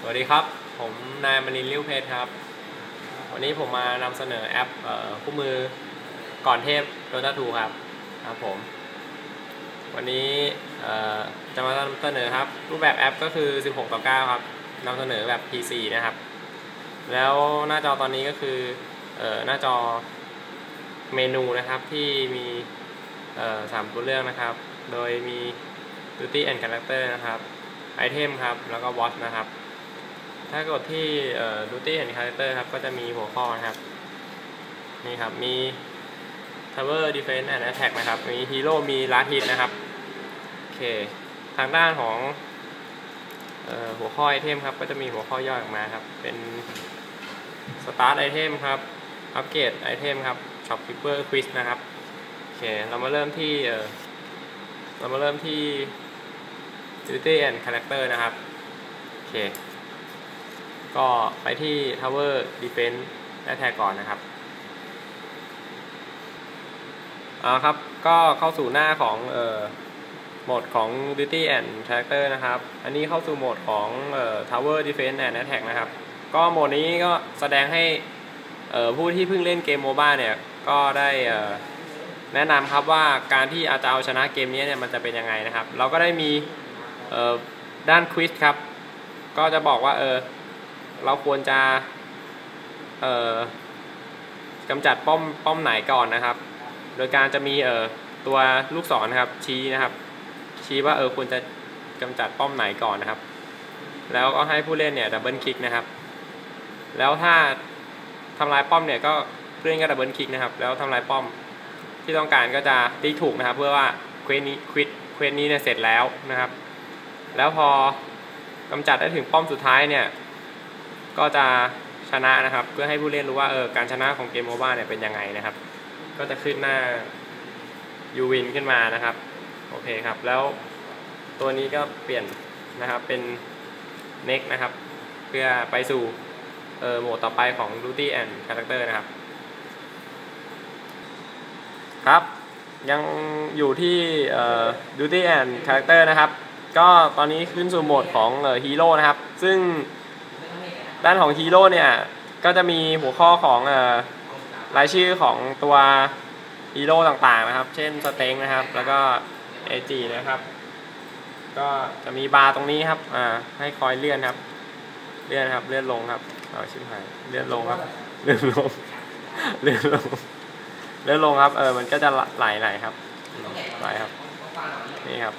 สวัสดีครับ ผมนายมณินลิ้วเพชรครับ วันนี้ผมมานำเสนอแอปเอ่อคู่มือก่อนเทพ Dota 2ครับครับผม วันนี้จะมานำเสนอครับ รูปแบบแอปก็คือ 16 ต่อ 9 ครับนำเสนอแบบ PC นะครับ แล้วหน้าจอตอนนี้ก็คืออหน้าจอเมนูนะครับที่มีสามตัวเลือกนะครับ โดยมี Duty and Character นะครับไอเทมครับ แล้วก็ Watch นะครับ ถ้ากดที่ Duty and Character ครับ ก็จะมีหัวข้อนะครับ นี่ครับ มี Tower Defense and Attack นะครับ มี Hero มี Last Hit นะครับ โอเค ทางด้านของออหัวข้อไอเทมครับ ก็จะมีหัวข้อย่อยออกมาครับ เป็น Start Item ครับอัปเกรดไอเทมครับ Shopkeeper Quiz นะครับ โอเค เรามาเริ่มที่เเรามาเริ่มที่ Duty and Character นะครับ โอเค ก็ไปที่ Tower Defense Attack ก่อนนะครับเอาครับ ก็เข้าสู่หน้าของเอ่อโหมดของ Duty and Character นะครับ อันนี้เข้าสู่โหมดของเอ่อ Tower Defense and Attack นะครับ ก็โหมดนี้ก็แสดงให้เอ่อผู้ที่เพิ่งเล่นเกมโมบ้าเนี่ย ก็ได้เอ่อแนะนำครับว่าการที่อาจจะเอาชนะเกมนี้เนี่ยมันจะเป็นยังไงนะครับ เราก็ได้มีเอ่อด้านควิสครับ ก็จะบอกว่าเออ เราควรจะเอ่อกำจัดป้อมป้อมไหนก่อนนะครับ โดยการจะมีเอ่อตัวลูกศรนะครับชี้นะครับ ชี้ว่าเออควรจะกำจัดป้อมไหนก่อนนะครับ แล้วก็ให้ผู้เล่นเนี่ยดับเบิลคลิกนะครับ แล้วถ้าทำลายป้อมเนี่ยก็ผู้เล่นก็ดับเบิลคลิกนะครับ แล้วทำลายป้อมที่ต้องการก็จะติ๊กถูกนะครับ เพื่อว่าเควสนี้ควิดเควสนี้เนี่ยเสร็จแล้วนะครับ แล้วพอกำจัดได้ถึงป้อมสุดท้ายเนี่ย ก็จะชนะนะครับ เพื่อให้ผู้เล่นรู้ว่าเออการชนะของเกมโมบ้าเนี่ยเป็นยังไงนะครับ ก็จะขึ้นหน้ายูวินขึ้นมานะครับโอเคครับ แล้วตัวนี้ก็เปลี่ยนนะครับเป็น next นะครับ เพื่อไปสู่เอ่อโหมดต่อไปของ Duty and Character นะครับ ครับ ยังอยู่ที่เอ่อ Duty and Character นะครับ ก็ตอนนี้ขึ้นสู่โหมดของเอ่อฮีโร่นะครับ ซึ่ง ด้านของฮีโร่เนี่ย ก็จะมีหัวข้อของรายชื่อของตัวฮีโร่ต่างๆนะครับ เช่นสเต็งนะครับ แล้วก็เอจีนะครับ ก็จะมีบาร์ตรงนี้ครับ อ่า ให้คอยเลื่อนครับ เลื่อนครับ เลื่อนลงครับ เอาชิบหาย เลื่อนลงครับ เลื่อนลง เลื่อนลง เลื่อนลงครับ เออ มันก็จะไหลไหลครับ ไหลครับ นี่ครับ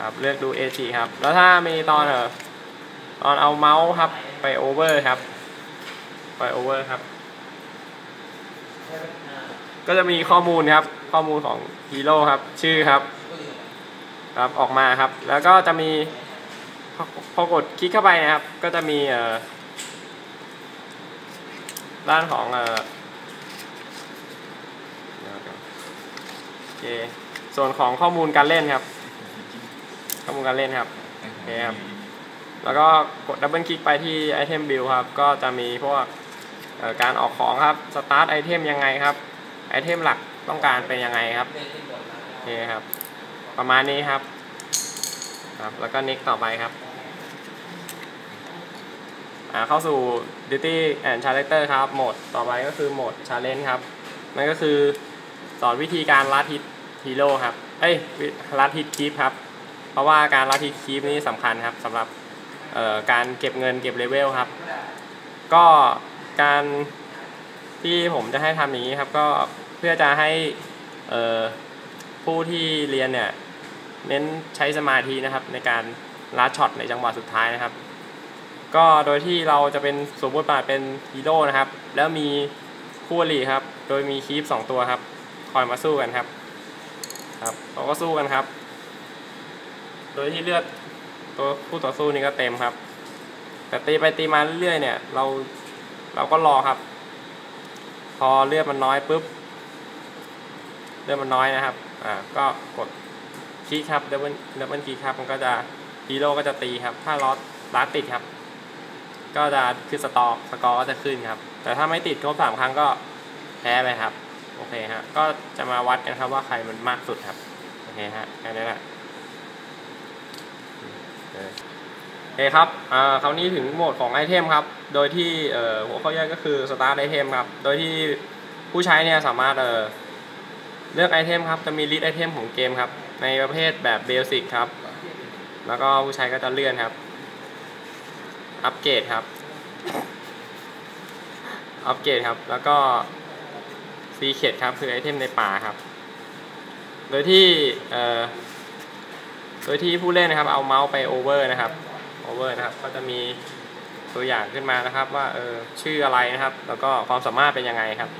ครับ เลือกดู AG ครับ แล้วถ้ามีตอนเออ ตอนเอาเมาส์ครับไปโอเวอร์ครับ ไปโอเวอร์ครับ ก็จะมีข้อมูลครับ ข้อมูลของฮีโร่ครับ ชื่อครับ ครับออกมาครับ แล้วก็จะมีพอกดคลิกเข้าไปนะครับ ก็จะมีเอ่อด้านของเออโอเคส่วนของข้อมูลการเล่นครับ ข้อมูลการเล่นครับโอเคครับ แล้วก็กดดับเบิลคลิกไปที่ไอเทมบิลครับ ก็จะมีพวกการออกของครับสตาร์ทไอเทมยังไงครับไอเทมหลักต้องการเป็นยังไงครับโอเคครับ ประมาณนี้ครับ ครับ แล้วก็ next ต่อไปครับอ่าเข้าสู่ duty and character ครับโหมดต่อไปก็คือโหมด challenge ครับนั่นก็คือสอนวิธีการลัดฮิตฮีโร่ครับ เอ้ยลัดฮิตคีปครับ เพราะว่าการลัดฮิตคีปนี้สำคัญครับสำหรับ การเก็บเงินเก็บเลเวลครับ ก็การที่ผมจะให้ทำอย่างนี้ครับ ก็เพื่อจะให้ผู้ที่เรียนเนี่ยเน้นใช้สมาธินะครับ ในการลัดช็อตในจังหวะสุดท้ายนะครับ ก็โดยที่เราจะเป็นสมมติบาทเป็นฮีโร่นะครับ แล้วมีคู่อริครับ โดยมีคีปสองตัวครับ คอยมาสู้กันครับ ครับเราก็สู้กันครับ โดยที่เลือด ตัวคู่ต่อสู้นี่ก็เต็มครับ แต่ตีไปตีมาเรื่อยๆเนี่ย เราเราก็รอครับ พอเลือดมันน้อยปุ๊บเลือดมันน้อยนะครับอ่าก็กดคีย์ครับดับเบิลดับเบิลคีย์ครับมันก็จะฮีโร่ก็จะตีครับ ถ้าล็อตลัดติดครับ ก็จะคือสตอสกอร์ก็จะขึ้นครับ แต่ถ้าไม่ติดครบสามครั้งก็แพ้ไปครับ โอเคฮะ ก็จะมาวัดกันครับว่าใครมันมากสุดครับ โอเคฮะแค่นี้แหละ เอเคครับอ่าคราวนี้ถึงโหมดของไอเทมครับ โดยที่เอ่อหัวข้อย่อยก็คือ start item ครับ โดยที่ผู้ใช้เนี่ยสามารถเอ่อเลือกไอเทมครับ จะมีลิสต์ไอเทมของเกมครับ ในประเภทแบบเบสิกครับ แล้วก็ผู้ใช้ก็จะเลื่อนครับ อัปเกรดครับ อัปเกรดครับ แล้วก็ซีเคดครับ คือไอเทมในป่าครับ โดยที่เอ่อ โดยที่ผู้เล่นนะครับเอาเมาส์ไปโอเวอร์นะครับโอเวอร์นะครับก็จะมีตัวอย่างขึ้นมานะครับว่าเออชื่ออะไรนะครับ แล้วก็ความสามารถเป็นยังไงครับ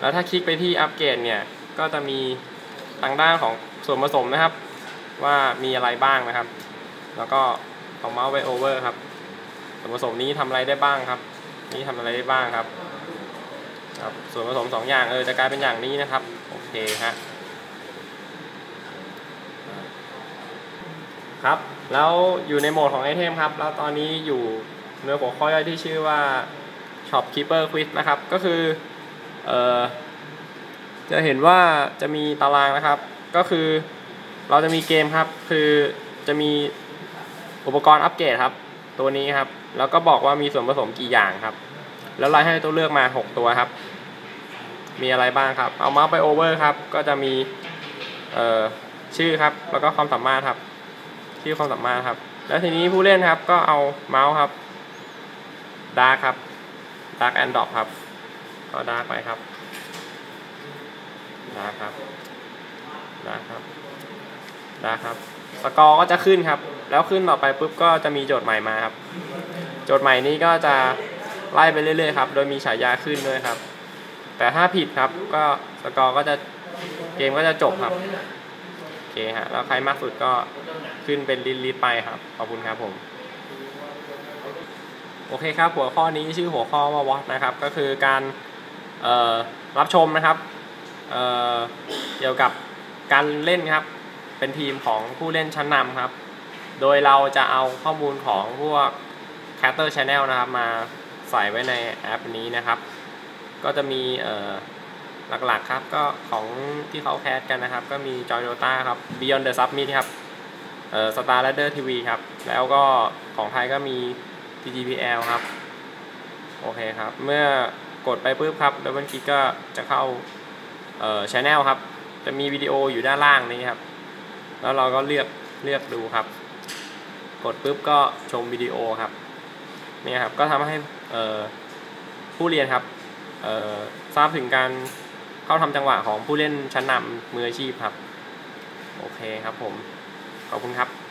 แล้วถ้าคลิกไปที่อัปเกรดเนี่ยก็จะมีทางด้านของส่วนผสมนะครับ ว่ามีอะไรบ้างนะครับ แล้วก็เอาเมาส์ไปโอเวอร์ครับส่วนผสมนี้ทำอะไรได้บ้างครับ นี้ทำอะไรได้บ้างครับครับส่วนผสมสองอย่างเออจะกลายเป็นอย่างนี้นะครับ โอเคฮะ ครับ แล้วอยู่ในโหมดของไอเทมครับ แล้วตอนนี้อยู่เนื้อหัวข้อย่อยที่ชื่อว่า Shopkeeper Quiz นะครับ ก็คือเอ่อจะเห็นว่าจะมีตารางนะครับ ก็คือเราจะมีเกมครับ คือจะมีอุปกรณ์อัปเกรดครับ ตัวนี้ครับ แล้วก็บอกว่ามีส่วนผสมกี่อย่างครับ แล้วไล่ให้ตัวเลือกมา 6 ตัวครับ มีอะไรบ้างครับ เอาเมาส์ไปโอเวอร์ครับ ก็จะมีเอ่อชื่อครับ แล้วก็ความสามารถครับ ชื่อความสามารถครับ แล้วทีนี้ผู้เล่นครับก็เอาเมาส์ครับดาร์ครับดาร์กแอนด์ดอปครับ ก็ดาร์กไปครับดาร์กครับดาร์กครับดาร์กครับสกอร์ก็จะขึ้นครับ แล้วขึ้นต่อไปปุ๊บก็จะมีโจทย์ใหม่มาครับ โจทย์ใหม่นี้ก็จะไล่ไปเรื่อยๆครับ โดยมีฉายาขึ้นด้วยครับ แต่ถ้าผิดครับก็สกอร์ก็จะเกมก็จะจบครับ เคฮะ แล้วใครมากสุดก็ขึ้นเป็นลิลิตไปครับ ขอบคุณครับผม โอเคครับ หัวข้อนี้ชื่อหัวข้อว่าวอตนะครับ ก็คือการรับชมนะครับเเกี่ยวกับการเล่นครับ เป็นทีมของผู้เล่นชั้นนำครับ โดยเราจะเอาข้อมูลของพวก c a t t e r Channel นะครับ มาใส่ไว้ในแอปนี้นะครับ ก็จะมีเอ่อ หลักๆครับก็ของที่เขาแคสกันนะครับ ก็มีจอยโ t ต้าครับ Beyond the Summit ครับเอ่อ Star Ladder TV ครับ แล้วก็ของไทยก็มี TGPL ครับ โอเคครับ เมื่อกดไปปุ๊บครับดับเบิลคลิกก็จะเข้าเอ่อช anel ครับ จะมีวิดีโออยู่ด้านล่างนี้ครับ แล้วเราก็เลือกเลือกดูครับ กดปุ๊บก็ชมวิดีโอครับเนี่ยครับก็ทำให้เอ่อผู้เรียนครับเอ่อทราบถึงการ เข้าทำจังหวะของผู้เล่นชั้นนำมืออาชีพครับ โอเคครับผม ขอบคุณครับ